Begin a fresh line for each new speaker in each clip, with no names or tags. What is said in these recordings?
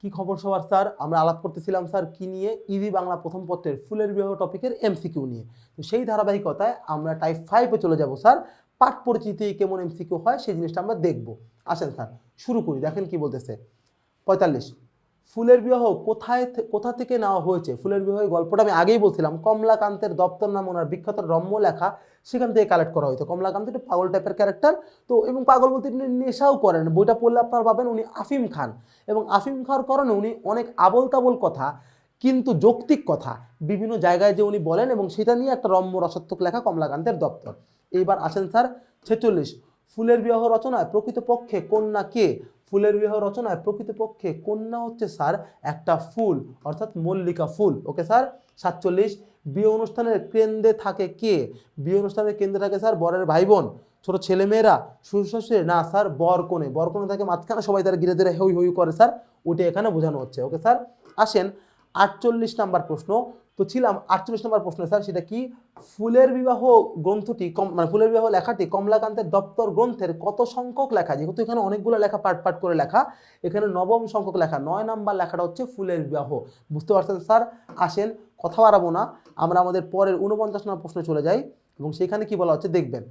কি খবর সবার, স্যার? আমরা আলাপ করতেছিলাম, স্যার, কি নিয়ে? ইভি বাংলা প্রথম পত্রের ফুলের বিবাহ টপিকের এমসিকিউ নিয়ে। তো সেই ধারাবাহিকতায় আমরা টাইপ ফাইভে চলে যাব, স্যার। পাঠ পরিচিতি কেমন এমসিকিউ হয়, সেই জিনিসটা আমরা দেখব। আসেন, স্যার, শুরু করি। দেখেন কি বলতেছে। পঁয়তাল্লিশ। ফুলের বিবাহ কোথায় কোথা থেকে নেওয়া হয়েছে? ফুলের বিবাহের গল্পটা আমি আগেই বলছিলাম, কমলাকান্তের দপ্তর নাম ওনার বিখ্যাত রম্য লেখা সেখান থেকে কালেক্ট করা হয়েছে। কমলাকান্ত একটু পাগল টাইপের ক্যারেক্টার তো এবং পাগল বলতে তিনি নেশাও করেন। বইটা পড়লে আপনার পাবেন উনি আফিম খান। এবং আফিম খাওয়ার কারণে উনি অনেক আবল তাবল কথা, কিন্তু যৌক্তিক কথা বিভিন্ন জায়গায় যে উনি বলেন এবং সেটা নিয়ে একটা রম্য রসাত্মক লেখা কমলাকান্তের দপ্তর। এইবার আসেন স্যার ছেচল্লিশ। ফুলের বিবাহ রচনায় প্রকৃতপক্ষে কন্যা কে? ফুলের বিবাহ রচনায় প্রকৃতপক্ষে কন্যা হচ্ছে স্যার একটা ফুল, অর্থাৎ মল্লিকা ফুল। Okay sir? সাতচল্লিশ, বিয়ে অনুষ্ঠানের কেন্দ্রে থাকে কে? বিয়ে অনুষ্ঠানের কেন্দ্রে থাকে স্যার বরের ভাই বোন ছোটো ছেলেমেয়েরা শ্বশুর না, স্যার বর কোণে বর থাকে মাঝখানে সবাই তারা ঘিরে ধীরে হই হই করে, স্যার। ওটা এখানে বোঝানো হচ্ছে। Okay sir? আসেন আটচল্লিশ নাম্বার প্রশ্ন। তো ছিলাম আটচল্লিশ নম্বর প্রশ্ন, স্যার, সেটা কি? ফুলের বিবাহ গ্রন্থটি কম মানে ফুলের বিবাহ লেখাটি কমলাকান্তের দপ্তর গ্রন্থের কত সংখ্যক লেখা? যেহেতু এখানে অনেকগুলো লেখা পাট পাট করে লেখা, এখানে নবম সংখ্যক লেখা। নয় নাম্বার লেখাটা হচ্ছে ফুলের বিবাহ। বুঝতে পারছেন, স্যার? আসেন, কথা বাড়াবো না, আমরা আমাদের পরের উনপঞ্চাশ নম্বর প্রশ্নে চলে যাই, এবং সেখানে কি বলা হচ্ছে? দেখবেন।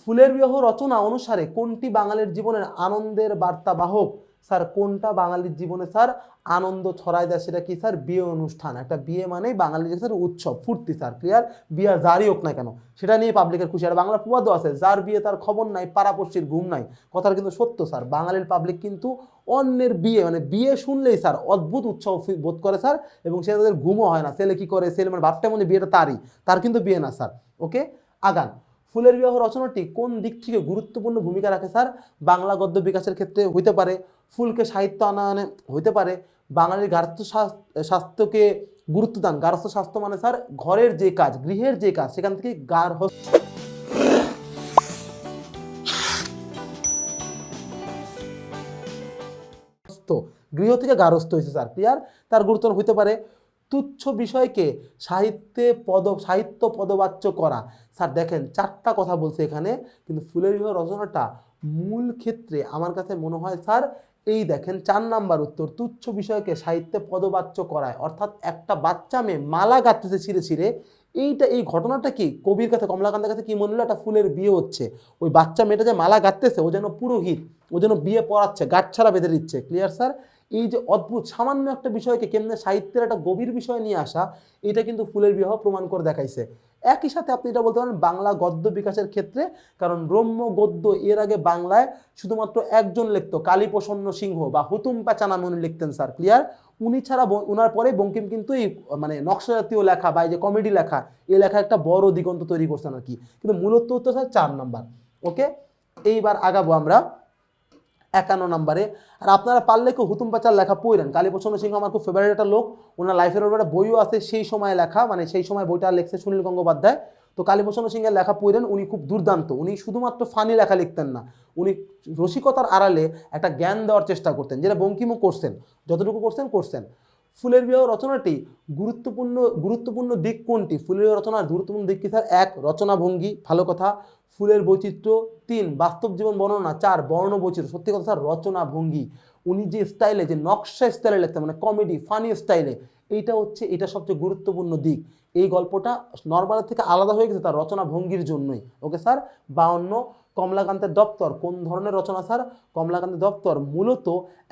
ফুলের বিবাহ রচনা অনুসারে কোনটি বাঙালির জীবনের আনন্দের বার্তাবাহক স্যার, কোনটা বাঙালির জীবনে স্যার আনন্দ ছড়ায় দেয় সেটা কি স্যার? বিয়ে অনুষ্ঠান। একটা বিয়ে মানেই বাঙালির স্যার উৎসব, ফুর্তি স্যার, ক্লিয়ার? বিয়ে যারই হোক না কেন। সেটা নিয়ে পাবলিকের খুশি। আর বাংলা প্রবাদও আছে, যার বিয়ে তার খবর নাই, পাড়াপড়শির ঘুম নাই। কথার কিন্তু সত্য স্যার। বাঙালির পাবলিক কিন্তু অন্যের বিয়ে মানে বিয়ে শুনলেই স্যার অদ্ভুত উৎসব বোধ করে স্যার, এবং সে তাদের ঘুমও হয় না। ছেলে কি করে? ছেলে মানে ভাবটা মনে বিয়েটা তারই। তার কিন্তু বিয়ে না স্যার। ওকে? আগান। ফুলের বিবাহ রচনাটি কোন দিক থেকে গুরুত্বপূর্ণ ভূমিকা রাখে স্যার? বাংলা গদ্য বিকাশের ক্ষেত্রে হইতে পারে, ফুলকে সাহিত্য আনয়নে হইতে পারে, বাঙালির গার্হস্থ স্বাস- স্বাস্থ্যকে গুরুত্ব দান। গার্হস্থ স্বাস্থ্য মানে স্যার, ঘরের যে কাজ, গৃহের যে কাজ, সেখান থেকে গার্হস্থ গৃহ থেকে গার্হস্থ হয়েছে স্যার। ক্লিয়ার? তার গুরুত্ব হইতে পারে তুচ্ছ বিষয়কে সাহিত্যে পদ, সাহিত্য পদবাচ্য করা। স্যার, দেখেন, চারটা কথা বলছে এখানে, কিন্তু ফুলের বিবাহ রচনাটা মূল ক্ষেত্রে আমার কাছে মনে হয়, স্যার, এই দেখেন, চার নাম্বার উত্তর, তুচ্ছ বিষয়কে সাহিত্যে পদবাচ্য করায়। অর্থাৎ একটা বাচ্চা মেয়ে মালা গাঁথতেছে ছিঁড়ে ছিঁড়ে। এইটা, এই ঘটনাটা কি? কবির কাছে, কমলাকান্তের কাছে কি মনে হলো? একটা ফুলের বিয়ে হচ্ছে। ওই বাচ্চা মেয়েটা যে মালা গাঁথতেছে, ও যেন পুরোহিত, ও যেন বিয়ে পড়াচ্ছে গাছ ছাড়া বেঁধে দিচ্ছে। ক্লিয়ার স্যার এই যে অদ্ভুত, সামান্য একটা বিষয়কে কেমনে সাহিত্যের একটা গভীর বিষয় নিয়ে আসা, এটা কিন্তু ফুলের বিবাহ প্রমাণ করে দেখাইছে। একই সাথে আপনি এটা বলতে পারেন, বাংলা গদ্য বিকাশের ক্ষেত্রে, কারণ রম্য গদ্য এর আগে বাংলায় শুধুমাত্র একজন লিখতো, কালীপ্রসন্ন সিংহ বা হুতুম প্যাচা নামে উনি লিখতেন, স্যার ক্লিয়ার উনি ছাড়া উনার পরে বঙ্কিম কিন্তু এই মানে নকশা জাতীয় লেখা বা এই যে কমেডি লেখা এই লেখা একটা বড় দিগন্ত তৈরি করছেন আর কি। কিন্তু মূলত হচ্ছে স্যার চার নাম্বার ওকে এইবার আগাবো আমরা। একান্ন নম্বরে। আর আপনারা পারলে কেউ হুতুম পাচার লেখা পড়েন কালীপ্রসন্ন সিংহ আমার খুব ফেভারিট একটা লোক। ওনার লাইফের ওপরে বইও আছে, সেই সময় লেখা। মানে সেই সময় বইটা লেখছে সুনীল গঙ্গোপাধ্যায়। তো কালীপ্রসন্ন সিংহের লেখা পড়েন উনি খুব দুর্দান্ত। উনি শুধুমাত্র ফানি লেখা লিখতেন না। উনি রসিকতার আড়ালে একটা জ্ঞান দেওয়ার চেষ্টা করতেন। যেটা বঙ্কিমও করছেন। যতটুকু করছেন করছেন। ফুলের বিবাহ রচনাটি গুরুত্বপূর্ণ গুরুত্বপূর্ণ দিক কোনটি? ফুলের বিবাহ রচনার গুরুত্বপূর্ণ দিক কি স্যার? এক রচনা ভঙ্গি ভালো কথা। ফুলের বৈচিত্র্য। তিন, বাস্তব জীবন বর্ণনা। চার বর্ণ বৈচিত্র্য সত্যি কথা স্যার রচনা ভঙ্গি উনি যে স্টাইলে যে নকশা স্টাইলে লিখতেন মানে কমেডি ফানি স্টাইলে এইটা হচ্ছে এটা সবচেয়ে গুরুত্বপূর্ণ দিক। এই গল্পটা নর্মালের থেকে আলাদা হয়ে গেছে তার রচনা ভঙ্গির জন্যই। Okay sir? বাউন্ন কমলাকান্তের দপ্তর, কোন ধরনের রচনা স্যার? কমলাকান্তের দপ্তর মূলত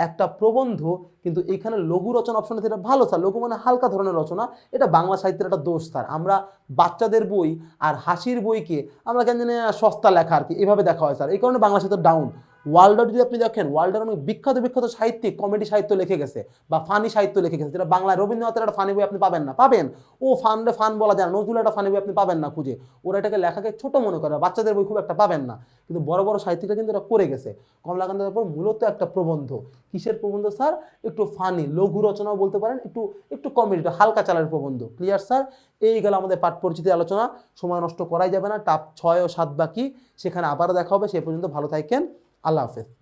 একটা প্রবন্ধ, কিন্তু এখানে লঘু রচনা অপশন এটা ভালো স্যার। লঘু মানে হালকা ধরনের রচনা, এটা বাংলা সাহিত্যের একটা দোষ স্যার। আমরা বাচ্চাদের বই আর হাসির বইকে আমরা কেন জানি সস্তা লেখা আর কি, এভাবে দেখা হয় স্যার। এই কারণে বাংলা সাহিত্য ডাউন ওয়ার্ল্ডের যদি আপনি দেখেন ওয়ার্ল্ডের অনেক বিখ্যাত বিখ্যাত সাহিত্যিক কমেডি সাহিত্য লিখে গেছে বা ফানি সাহিত্য লিখে গেছে। যেটা বাংলায় রবীন্দ্রনাথের একটা ফানি বই আপনি পাবেন না। পাবেন? ও ফানরে ফান বলা যায় না। নজরুল একটা ফানি বই আপনি পাবেন না খুঁজে। ওরা এটাকে লেখাকে ছোট মনে করে, বাচ্চাদের বই খুব একটা পাবেন না। কিন্তু বড় বড় সাহিত্যিকরা কিন্তু এটা করে গেছে। কমলাকান্তের উপর মূলত একটা প্রবন্ধ। কিসের প্রবন্ধ, স্যার? একটু ফানি লঘু রচনাও বলতে পারেন, একটু একটু কমেডি হালকা চালের প্রবন্ধ। Clear sir? এই গেল আমাদের পাঠ পরিচিতি আলোচনা। সময় নষ্ট করাই যাবে না। টাপ ছয় ও সাত বাকি। সেখানে আবারও দেখা হবে। সে পর্যন্ত ভালো থাকেন। আল্লাহ হাফেজ।